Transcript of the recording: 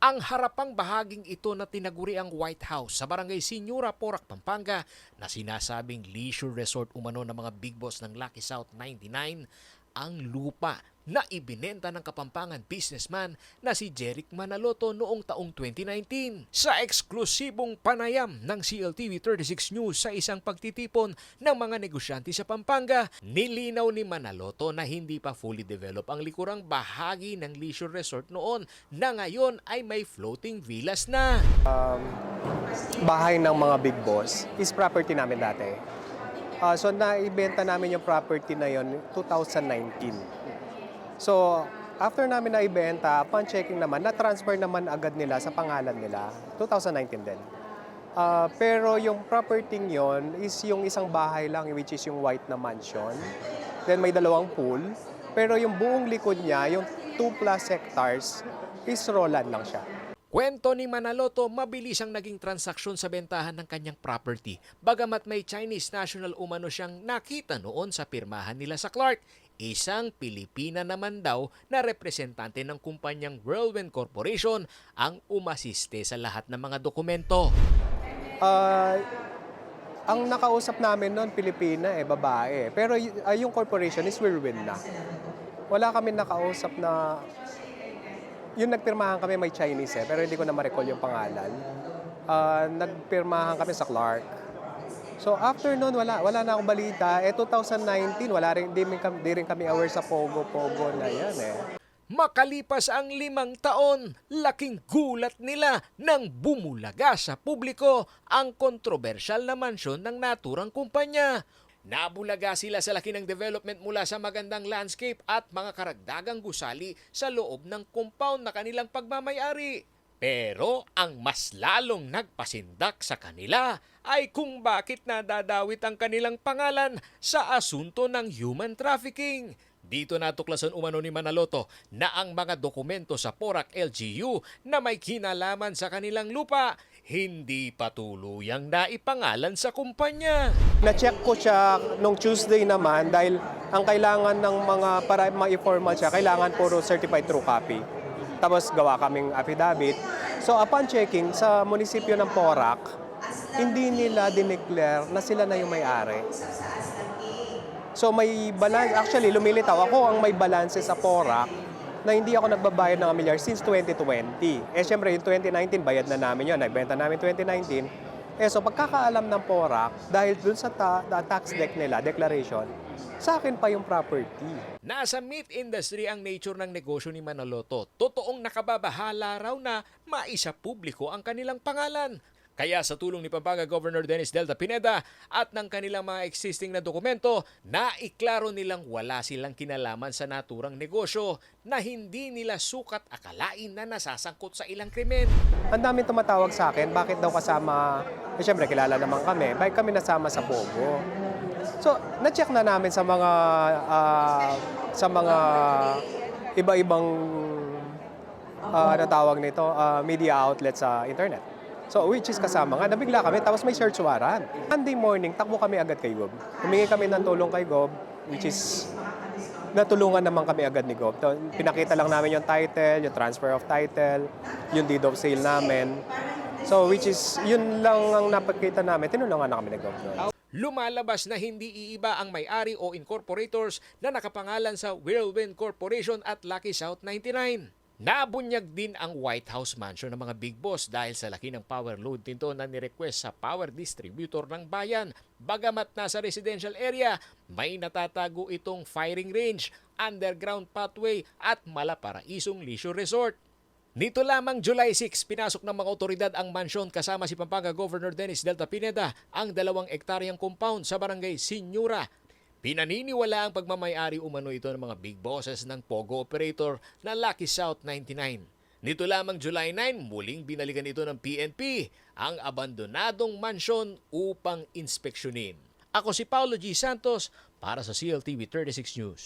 Ang harapang bahaging ito na tinaguri ang White House sa barangay Signora Porac, Pampanga na sinasabing leisure resort umano ng mga big boss ng Lucky South 99 ang lupa na ibinenta ng Kapampangan businessman na si Jeric Manaloto noong taong 2019. Sa eksklusibong panayam ng CLTV 36 News sa isang pagtitipon ng mga negosyante sa Pampanga, nilinaw ni Manaloto na hindi pa fully develop ang likurang bahagi ng leisure resort noon na ngayon ay may floating villas na. bahay ng mga big boss is property namin dati. Ah, so naibenta namin yung property na yon 2019. So after namin naibenta, upon checking naman, na-transfer naman agad nila sa pangalan nila, 2019 din. Ah, pero yung property yon is yung isang bahay lang, which is yung white na mansion. Then may dalawang pool. Pero yung buong likod niya, yung 2 plus hectares, is Roland lang siya. Kwento ni Manaloto, mabilis ang naging transaksyon sa bentahan ng kanyang property. Bagamat may Chinese national umano siyang nakita noon sa pirmahan nila sa Clark, isang Pilipina naman daw na representante ng kumpanyang Whirlwind Corporation ang umasiste sa lahat ng mga dokumento. Ah, ang nakausap namin noon, Pilipina eh, babae. Pero ah, yung corporation is Whirlwind na. Wala kami nakausap na... Yung nagpirmahan kami may Chinese eh, pero hindi ko na ma-recall yung pangalan. Ah, nagpirmahan kami sa Clark. So after noon, wala, wala na akong balita. Eh 2019, wala rin, di, di rin kami aware sa Pogo-Pogo na yan eh. Makalipas ang limang taon, laking gulat nila nang bumulaga sa publiko ang kontrobersyal na mansyon ng naturang kumpanya. Nabulaga sila sa laki ng development mula sa magandang landscape at mga karagdagang gusali sa loob ng compound na kanilang pagmamayari. Pero ang mas lalong nagpasindak sa kanila ay kung bakit nadadawit ang kanilang pangalan sa asunto ng human trafficking. Dito natuklasan umano ni Manaloto na ang mga dokumento sa Porac LGU na may kinalaman sa kanilang lupa hindi pa tuluyang naipangalan sa kumpanya. Na-check ko siya nung Tuesday naman dahil ang kailangan ng mga, para ma-informal siya, kailangan puro certified true copy. Tapos gawa kaming affidavit. So upon checking sa munisipyo ng Porac, hindi nila dineclare na sila na yung may-ari. So may balance, actually lumilitaw ako ang may balance sa Porac na hindi ako nagbabayad ng amilyar since 2020. Eh syempre yung 2019 bayad na namin yon, nagbenta namin 2019. Eh so pagkakaalam ng Porac, dahil dun sa ta- ta- tax deck nila, declaration, sa akin pa yung property. Nasa meat industry ang nature ng negosyo ni Manaloto. Totoong nakababahala raw na maisa publiko ang kanilang pangalan. Kaya sa tulong ni Pampanga Governor Dennis Delta Pineda at ng kanilang mga existing na dokumento, naiklaro nilang wala silang kinalaman sa naturang negosyo na hindi nila sukat akalain na nasasangkot sa ilang krimen. Ang daming tumatawag sa akin, bakit daw kasama, eh syempre kilala naman kami, bakit kami nasama sa Pogo. So, na-check na namin sa mga ah, sa mga iba-ibang uh, ano tawag nito, ah, media outlet sa internet. So, which is kasama nga, nabigla kami, tapos may search warrant. Monday morning, takbo kami agad kay Gob. Humingi kami ng tulong kay Gob, which is natulungan naman kami agad ni Gob. Pinakita lang namin yung title, yung transfer of title, yung deed of sale namin. So, which is, yun lang ang napakita namin. Tinulungan na kami ni Gob. doon. Lumalabas na hindi iiba ang may-ari o incorporators na nakapangalan sa Whirlwind Corporation at Lucky South 99. Nabunyag din ang White House mansion ng mga big boss dahil sa laki ng power load nito na nirequest sa power distributor ng bayan. Bagamat nasa residential area, may natatago itong firing range, underground pathway at malaparaisong leisure resort. Nito lamang July 6, pinasok ng mga otoridad ang mansyon kasama si Pampanga Governor Dennis Delta Pineda ang dalawang ektaryang compound sa barangay Sinyura. Pinaniniwala ang pagmamayari umano ito ng mga big bosses ng Pogo operator na Lucky South 99. Nito lamang July 9, muling binalikan ito ng PNP ang abandonadong mansyon upang inspeksyonin. Ako si Paulo G. Santos para sa CLTV 36 News.